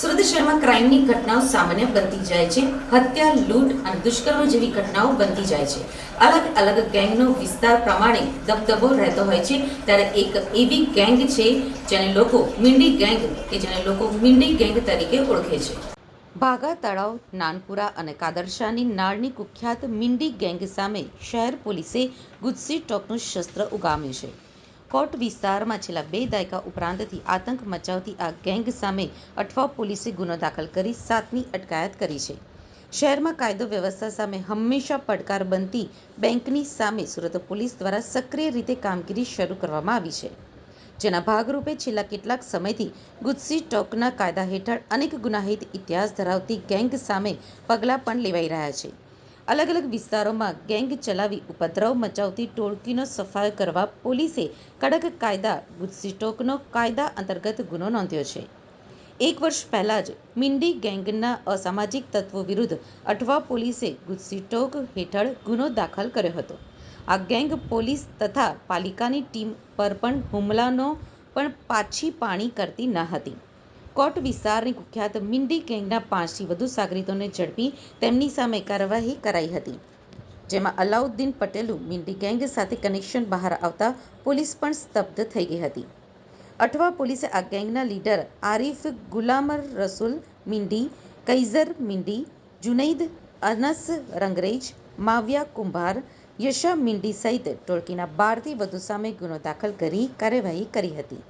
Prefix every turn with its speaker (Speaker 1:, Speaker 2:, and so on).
Speaker 1: સુરત શહેરમાં ક્રાઇમની ઘટનાઓ સામાન્ય બનતી જાય છે. હત્યા, લૂંટ અને દુષ્કર્મ જેવી ઘટનાઓ બનતી જાય છે. અલગ અલગ ગેંગનો વિસ્તાર પ્રમાણે દબદબો રહેતો હોય છે. ત્યારે એક એવી ગેંગ છે જેને લોકો મીંડી ગેંગ કે જેને લોકો મીંડી ગેંગ તરીકે ઓળખે છે. ભાગા તળાવ, નાનપુરા અને કાદરશાની નાળની કુખ્યાત મીંડી ગેંગ સામે શહેર પોલીસે ગુજસી ટોકનું શસ્ત્ર ઉગામ્યું છે. કોટ વિસ્તારમાં છેલ્લા બે દાયકા ઉપરાંતથી આતંક મચાવતી આ ગેંગ સામે અઠવા પોલીસે ગુનો દાખલ કરી સાતની અટકાયત કરી છે. શહેરમાં કાયદો વ્યવસ્થા સામે હંમેશા પડકાર બનતી બેંકની સામે સુરત પોલીસ દ્વારા સક્રિય રીતે કામગીરી શરૂ કરવામાં આવી છે. જેના ભાગરૂપે છેલ્લા કેટલાક સમયથી ગુજસી ટોકના કાયદા હેઠળ અનેક ગુનાહિત ઇતિહાસ ધરાવતી ગેંગ સામે પગલાં પણ લેવાઈ રહ્યા છે. અલગ અલગ વિસ્તારોમાં ગેંગ ચલાવી ઉપદ્રવ મચાવતી ટોળકીનો સફાયો કરવા પોલીસે કડક કાયદા ગુજસીટોકનો કાયદા અંતર્ગત ગુનો નોંધ્યો છે. એક વર્ષ પહેલાં જ મિંડી ગેંગના અસામાજિક તત્વો વિરુદ્ધ અઠવા પોલીસે ગુજસીટોક હેઠળ ગુનો દાખલ કર્યો હતો. આ ગેંગ પોલીસ તથા પાલિકાની ટીમ પર પણ હુમલાનો પણ પાછી પાણી કરતી ન હતી. કોટ વિસ્તારની કુખ્યાત મિન્ડી ગેંગના પાંચથી વધુ સાગરીતોને ઝડપી તેમની સામે કાર્યવાહી કરાઈ હતી, જેમાં અલાઉદ્દીન પટેલનું મિન્ડી ગેંગ સાથે કનેક્શન બહાર આવતા પોલીસ પણ સ્તબ્ધ થઈ ગઈ હતી. અઠવા પોલીસે આ ગેંગના લીડર આરિફ ગુલામ રસુલ મિંડી, કૈઝર મિંડી, જુનૈદ અનસ રંગરેજ, માવ્યા કુંભાર, યશા મિન્ડી સહિત ટોળકીના બારથી વધુ સામે ગુનો દાખલ કરી કાર્યવાહી કરી હતી.